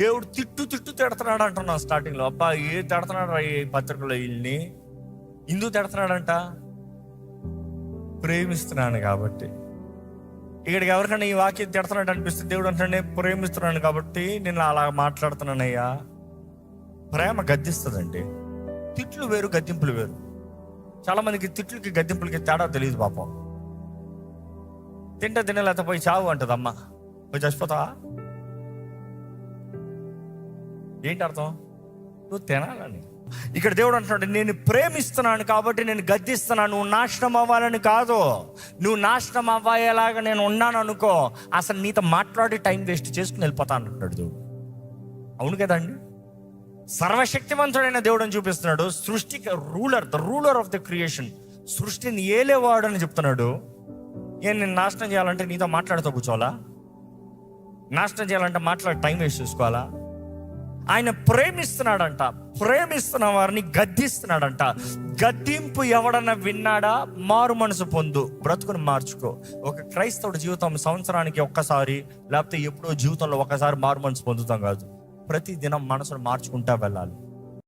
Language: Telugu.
దేవుడు తిట్టు తిట్టు తిడుతున్నాడు అంటున్నాం స్టార్టింగ్లో. అబ్బా ఏ తిడుతున్నాడు ఈ పత్రికలో వీళ్ళని ఎందుకు తిడుతున్నాడంట ప్రేమిస్తున్నాను కాబట్టి. ఇక్కడికి ఎవరికైనా ఈ వాక్యం తిడుతున్నాడు అనిపిస్తే దేవుడు అంటే ప్రేమిస్తున్నాను కాబట్టి నేను అలా మాట్లాడుతున్నానయ్యా. ప్రేమ గద్దిస్తుందండి. తిట్లు వేరు గద్దింపులు వేరు. చాలామందికి తిట్లకి గద్దింపులకి తేడా తెలియదు పాపం. తింటే తినలేకపోయి చావు అంటదమ్మా. పోయి చచ్చిపోతావా? ఏంటి అర్థం? నువ్వు తినాలని. ఇక్కడ దేవుడు అంటున్నాడు నేను ప్రేమిస్తున్నాను కాబట్టి నేను గద్దిస్తున్నాను నువ్వు నాశనం అవ్వాలని కాదు. నువ్వు నాశనం అవ్వాయేలాగా నేను ఉన్నాను అనుకో అసలు నీతో మాట్లాడి టైం వేస్ట్ చేసుకుని వెళ్ళిపోతాను అంటున్నాడు దేవుడు. అవును కదండి సర్వశక్తివంతుడైన దేవుడు అని చూపిస్తున్నాడు సృష్టికి ruler the ruler of the creation. సృష్టిని ఏలేవాడు అని చెప్తున్నాడు. ఏం నేను నాశనం చేయాలంటే నీతో మాట్లాడుతూ కూర్చోవాలా? నాశనం చేయాలంటే మాట్లాడి టైం వేస్ట్ చేసుకోవాలా? ఆయన ప్రేమిస్తున్నాడంట. ప్రేమిస్తున్న వారిని గద్దిస్తున్నాడంట. గద్దింపు ఎవడన్నా విన్నాడా? మారు మనసు పొందు. బ్రతుకుని మార్చుకో. ఒక క్రైస్తవుడి జీవితం సంవత్సరానికి ఒక్కసారి లేకపోతే ఎప్పుడో జీవితంలో ఒకసారి మారు మనసు పొందుతాం కాదు. ప్రతి దినం మనసును మార్చుకుంటా వెళ్ళాలి.